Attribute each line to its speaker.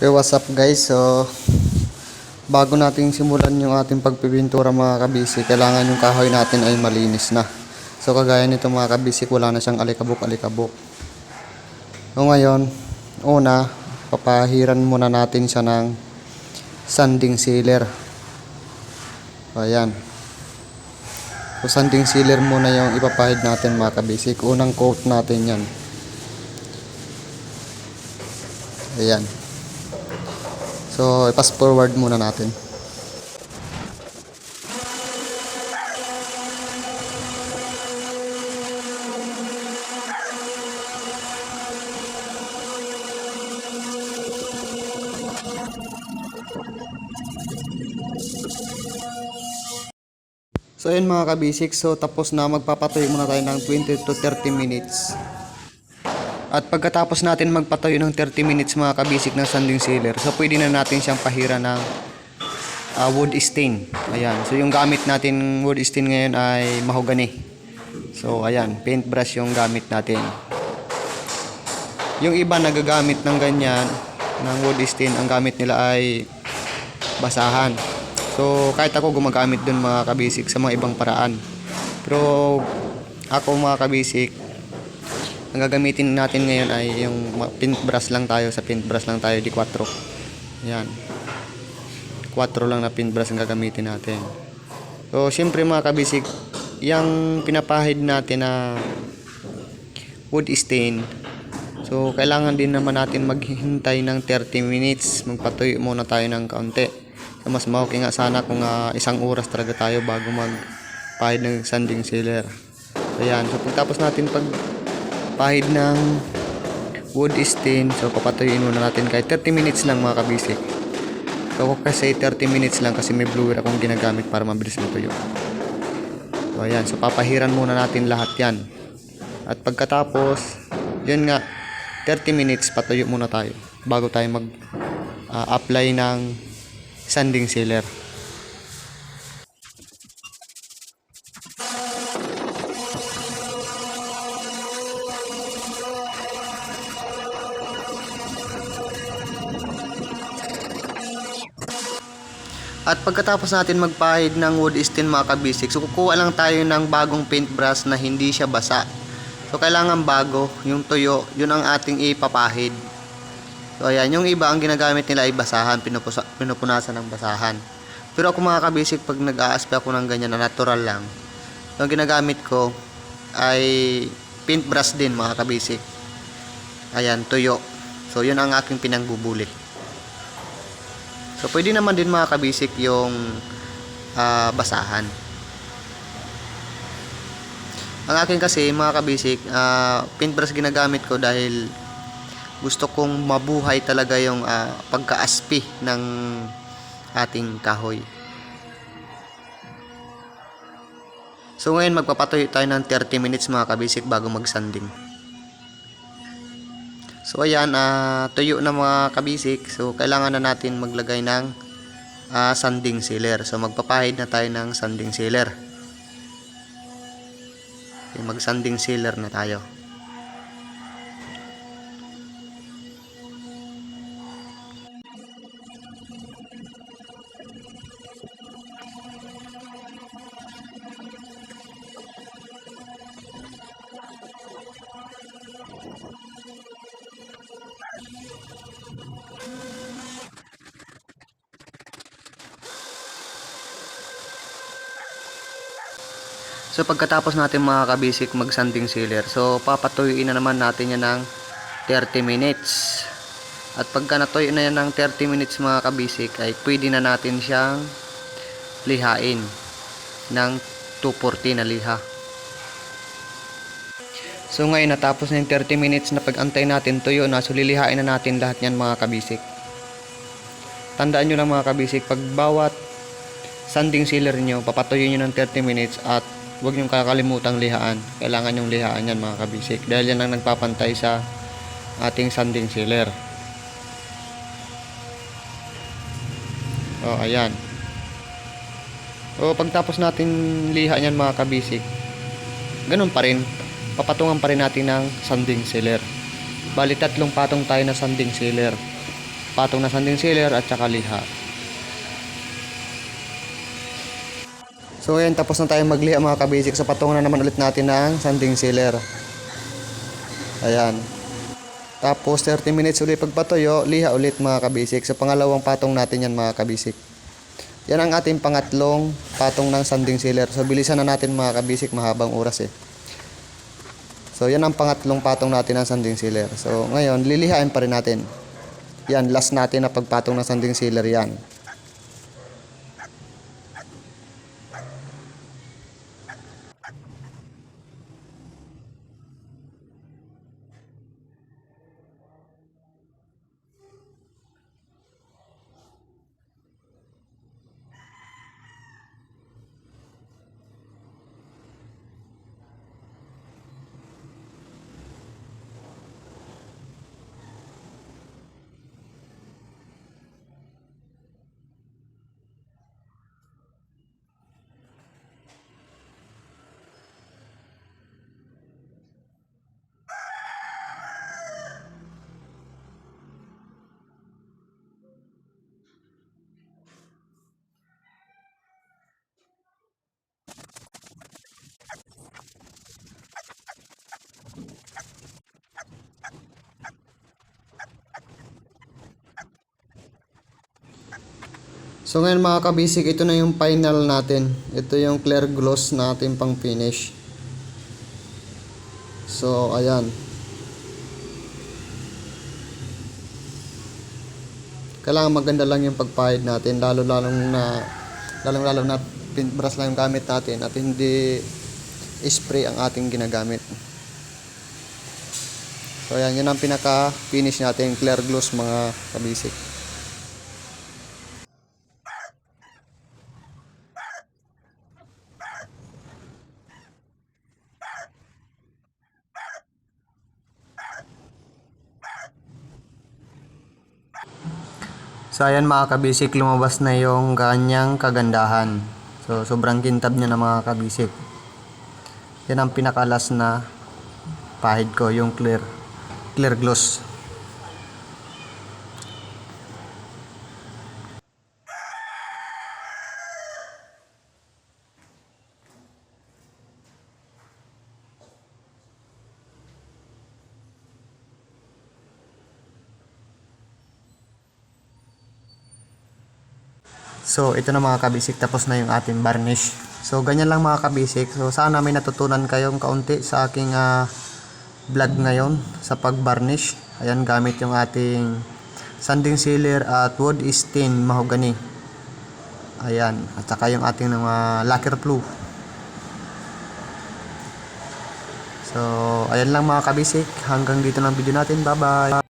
Speaker 1: Okay, what's up guys? So, bago nating simulan yung ating pagpipintura mga kabisi, kailangan yung kahoy natin ay malinis na. So, kagaya nito mga kabisi, wala na siyang alikabok-alikabok. So, ngayon, una, papahiran muna natin siya ng sanding sealer. So, ayan. So, sanding sealer muna yung ipapahid natin mga kabisik. Unang coat natin yan. Ayan. So, i-pass forward muna natin. So, ayun mga kabisik. So, tapos na magpapatuyo muna tayo ng 20 to 30 minutes. At pagkatapos natin magpatayo ng 30 minutes mga kabisik ng sanding sealer, so pwede na natin siyang pahira ng ah, wood stain. Ayan. So yung gamit natin wood stain ngayon ay mahogany. So ayan, paintbrush yung gamit natin. Yung iba nagagamit ng ganyan ng wood stain, ang gamit nila ay basahan. So kahit ako gumagamit dun mga kabisik sa mga ibang paraan. Pero ako mga kabisik, ang gagamitin natin ngayon ay yung paintbrush lang tayo sa paintbrush lang tayo di 4 yan. 4 lang na paintbrush ang gagamitin natin. So syempre mga kabisik yung pinapahid natin na wood stain. So kailangan din naman natin maghintay ng 30 minutes. Magpatuyo muna tayo ng kaunti. So, mas okay nga sana kung ah, isang oras talaga tayo bago magpahid ng sanding sealer. So yan so pagtapos natin pag pahid ng wood stain. So, papatuyuin muna natin kahit 30 minutes lang mga kabisik. So, ako kasi 30 minutes lang kasi may blower akong ginagamit para mabilis matuyo. So, ayan. So, papahiran muna natin lahat yan. At pagkatapos, yun nga, 30 minutes patuyo muna tayo bago tayo mag ah, apply ng sanding sealer. At pagkatapos natin magpahid ng wood stain mga kabisik, so kukuha lang tayo ng bagong paintbrush na hindi siya basa. So kailangan bago, yung tuyo, yun ang ating ipapahid. So ayan, yung iba ang ginagamit nila ay basahan, pinupusa, pinupunasan ng basahan. Pero ako mga kabisik, pag nag-aaspe ako ng ganyan na natural lang, yung ginagamit ko ay paintbrush din mga kabisik. Ayan, tuyo. So yun ang aking pinangbubuli. So, pwede naman din mga kabisik yung ah, basahan. Ang akin kasi mga kabisik, uh, paintbrush ginagamit ko dahil gusto kong mabuhay talaga yung ah, pagkaaspi ng ating kahoy. So ngayon magpapatuyo tayo ng 30 minutes mga kabisik bago magsanding. So ayan, ah, tuyo na mga kabisik. So kailangan na natin maglagay ng ah, sanding sealer. So magpapahid na tayo ng sanding sealer. Okay, mag-sanding sealer na tayo. So pagkatapos natin mga kabisik mag-sanding sealer, so papatuyuin na naman natin yan ng 30 minutes. At pagka natuyo na yan ng 30 minutes mga kabisik, ay pwede na natin siyang lihain ng 240 na liha. So ngayon natapos na yung 30 minutes na pag-antay natin tuyo na, so lilihain na natin lahat yan mga kabisik. Tandaan nyo lang mga kabisik, pag bawat sanding sealer nyo, papatuyo nyo ng 30 minutes at huwag nyo kakalimutang lihaan. Kailangan yung lihaan yan mga kabisik. Dahil yan ang nagpapantay sa ating sanding sealer. O, ayan. O, pagtapos natin liha yan mga kabisik, ganun pa rin. Papatungan pa rin natin ng sanding sealer. Bali, tatlong patong tayo na sanding sealer patong na sanding sealer at saka liha. So ayan, tapos na tayo magliha mga kabasic. So patungan na naman ulit natin ng sanding sealer. Ayan. Tapos 30 minutes ulit pagpatuyo, liha ulit mga kabasic. Sa pangalawang patong natin yan mga kabasic. Yan ang ating pangatlong patong ng sanding sealer. So bilisan na natin mga kabasic, mahabang oras eh. So yan ang pangatlong patong natin ng sanding sealer. So ngayon, lilihain pa rin natin. Yan, last natin na pagpatong ng sanding sealer yan. So ngayon mga kabisik, ito na yung final natin. Ito yung clear gloss natin pang finish. So ayan. Kailangan maganda lang yung pagpahid natin lalo lalong na lalong lalo na paintbrush lang yung gamit natin at hindi spray ang ating ginagamit. So ayan, yun ang pinaka finish natin clear gloss mga kabisik. So ayan mga kabisik, lumabas na yung kanyang kagandahan. So sobrang kintab niya na mga kabisik. Yan ang pinakalas na pahid ko, yung clear clear gloss. So, ito na mga kabisik, tapos na yung ating varnish. So, ganyan lang mga kabisik. So, sana may natutunan kayong kaunti sa aking ah, vlog ngayon sa pag-varnish. Ayan, gamit yung ating sanding sealer at wood stain mahogany. Ayan, at saka yung ating mga lacquer blue. So, ayan lang mga kabisik. Hanggang dito lang video natin. Bye-bye!